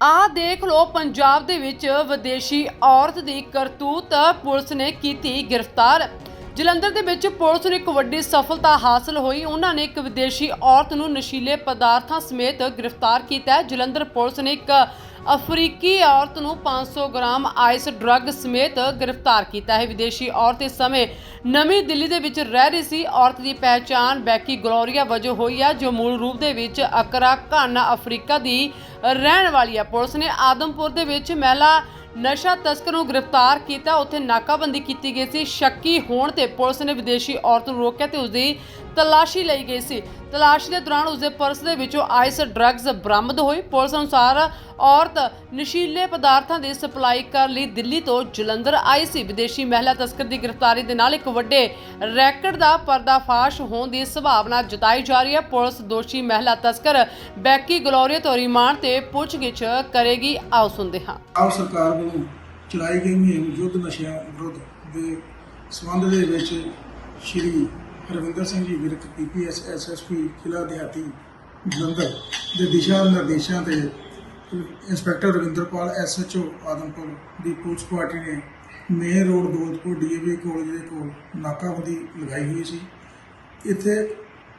ਆਹ ਦੇਖ ਲਓ ਪੰਜਾਬ ਦੇ ਵਿੱਚ ਵਿਦੇਸ਼ੀ ਔਰਤ ਦੀ ਕਰਤੂਤ ਪੁਲਿਸ ਨੇ ਕੀਤੀ ਗ੍ਰਿਫਤਾਰ। ਜਲੰਧਰ ਦੇ ਵਿੱਚ ਪੁਲਿਸ ਨੂੰ ਇੱਕ ਵੱਡੀ ਸਫਲਤਾ ਹਾਸਲ ਹੋਈ। ਉਹਨਾਂ ਨੇ ਇੱਕ ਵਿਦੇਸ਼ੀ ਔਰਤ ਨੂੰ ਨਸ਼ੀਲੇ ਪਦਾਰਥਾਂ ਸਮੇਤ ਗ੍ਰਿਫਤਾਰ ਕੀਤਾ ਹੈ। ਜਲੰਧਰ ਪੁਲਿਸ ਨੇ ਇੱਕ ਅਫਰੀਕੀ ਔਰਤ ਨੂੰ 500 ਗ੍ਰਾਮ ਆਈਸ ਡਰੱਗ ਸਮੇਤ ਗ੍ਰਿਫਤਾਰ ਕੀਤਾ ਹੈ। ਵਿਦੇਸ਼ੀ ਔਰਤ ਇਸ ਸਮੇਂ ਨਵੀਂ ਦਿੱਲੀ ਦੇ ਵਿੱਚ ਰਹਿ ਰਹੀ ਸੀ। ਔਰਤ ਦੀ ਪਹਿਚਾਣ ਬੈਕੀ ਗਲੋਰੀਆ ਵਜੋਂ ਹੋਈ ਹੈ, ਜੋ ਮੂਲ ਰੂਪ ਦੇ ਵਿੱਚ ਅਕਰਾ ਘਾਨਾ ਅਫਰੀਕਾ ਦੀ ਰਹਿਣ ਵਾਲੀ ਹੈ। ਪੁਲਿਸ ਨੇ ਆਦਮਪੁਰ ਦੇ ਵਿੱਚ ਮਹਿਲਾ ਨਸ਼ਾ ਤਸਕਰ ਨੂੰ ਗ੍ਰਿਫਤਾਰ ਕੀਤਾ, ਉੱਥੇ ਨਾਕਾਬੰਦੀ ਕੀਤੀ ਗਈ ਸੀ। ਸ਼ੱਕੀ ਹੋਣ ਤੇ ਪੁਲਿਸ ਨੇ ਵਿਦੇਸ਼ੀ ਔਰਤ ਨੂੰ ਰੋਕਿਆ ਤੇ ਉਸਦੀ ਤਲਾਸ਼ੀ ਲਈ ਗਈ ਸੀ। ਤਲਾਸ਼ ਦੇ ਦੌਰਾਨ ਉਸਦੇ ਪਰਸ ਦੇ ਵਿੱਚੋਂ ਆਈਸ ਡਰੱਗਸ ਬਰਾਮਦ ਹੋਈ ਪੁਲਿਸ ਅਨੁਸਾਰ ਔਰਤ ਨਸ਼ੀਲੇ ਪਦਾਰਥਾਂ ਦੀ ਸਪਲਾਈ ਕਰਨ ਲਈ ਦਿੱਲੀ ਤੋਂ ਜਲੰਧਰ ਆਈ ਸੀ। ਵਿਦੇਸ਼ੀ ਮਹਿਲਾ ਤਸਕਰ ਦੀ ਗ੍ਰਿਫਤਾਰੀ ਦੇ ਨਾਲ ਇੱਕ ਵੱਡੇ ਰੈਕਟ ਦਾ ਪਰਦਾਫਾਸ਼ ਹੋਣ ਦੀ ਸੰਭਾਵਨਾ ਜਤਾਈ ਜਾ ਰਹੀ ਹੈ। ਪੁਲਿਸ ਦੋਸ਼ੀ ਮਹਿਲਾ ਤਸਕਰ ਬੈਕੀ ਗਲੋਰੀਆ ਤੋਂ ਰਿਮਾਂਡ ਤੇ ਪੁੱਛਗਿੱਛ ਕਰੇਗੀ। ਆਓ ਸੁਣਦੇ ਹਾਂ। ਆਪ ਸਰਕਾਰ ਵੱਲੋਂ ਚਲਾਈ ਗਈ ਮੁਹਿੰਮ ਯੁੱਧ ਨਸ਼ਿਆਂ ਵਿਰੁੱਧ ਦੇ ਸੰਬੰਧ ਦੇ ਵਿੱਚ ਸ਼੍ਰੀ ਰਵਿੰਦਰ ਸਿੰਘ ਜੀ ਵਿਰਕ ਪੀਪੀਐਸ ਐਸਐਸਪੀ ਜ਼ਿਲ੍ਹਾ ਦਿਹਾਤੀ, ਜਲੰਧਰ ਦੇ ਦਿਸ਼ਾ ਨਿਰਦੇਸ਼ਾਂ ਤੇ ਇੰਸਪੈਕਟਰ ਰਵਿੰਦਰਪਾਲ ਐਸਐਚਓ ਆਦਮਪੁਰ ਦੀ ਪੁਲਿਸ ਪਾਰਟੀ ਨੇ main road Dodpur DAV college ਦੇ ਕੋਲ ਨਾਕਾਬੰਦੀ ਲਗਾਈ ਹੋਈ ਸੀ। ਇੱਥੇ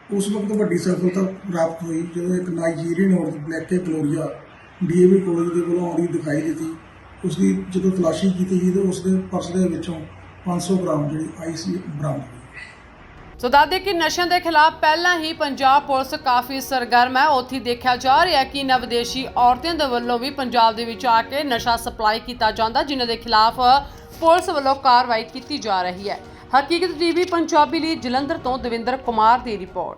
ਉਸ ਵਕਤ ਵੱਡੀ ਸਫਲਤਾ ਪ੍ਰਾਪਤ ਹੋਈ ਜਦੋਂ ਇੱਕ ਨਾਈਜੀਰੀਅਨ ਔਰਤ ਬਲੈਕੇ ਕਲੋਰੀਆ ਡੀਏਵੀ ਕਾਲਜ ਦੇ ਕੋਲੋਂ ਆਉਂਦੀ ਦਿਖਾਈ ਦਿੱਤੀ। ਉਸ ਦੀ ਜਦੋਂ ਤਲਾਸ਼ੀ ਕੀਤੀ ਗਈ ਤਾਂ ਉਸ ਦੇ ਪਰਸ ਦੇ ਵਿੱਚੋਂ 500 ਗ੍ਰਾਮ ਜਿਹੜੀ ਆਈਸੀ ਬਰਾਮਦ ਹੋਈ। ਸੋ ਦੱਸਦੇ ਕਿ ਨਸ਼ਿਆਂ ਦੇ ਖਿਲਾਫ ਪਹਿਲਾਂ ਹੀ ਪੰਜਾਬ ਪੁਲਿਸ ਕਾਫੀ ਸਰਗਰਮ ਹੈ। ਉੱਥੇ ਦੇਖਿਆ ਜਾ ਰਿਹਾ ਕਿ ਇਨ੍ਹਾਂ ਵਿਦੇਸ਼ੀ ਔਰਤਾਂ ਦੇ ਵੱਲੋਂ ਵੀ ਪੰਜਾਬ ਦੇ ਵਿੱਚ ਆ ਕੇ ਨਸ਼ਾ ਸਪਲਾਈ ਕੀਤਾ ਜਾਂਦਾ, ਜਿਨ੍ਹਾਂ ਦੇ ਖਿਲਾਫ ਪੁਲਿਸ ਵੱਲੋਂ ਕਾਰਵਾਈ ਕੀਤੀ ਜਾ ਰਹੀ ਹੈ। ਹਕੀਕਤ ਟੀਵੀ ਪੰਜਾਬੀ ਲਈ ਜਲੰਧਰ ਤੋਂ ਦਵਿੰਦਰ ਕੁਮਾਰ ਦੀ ਰਿਪੋਰਟ।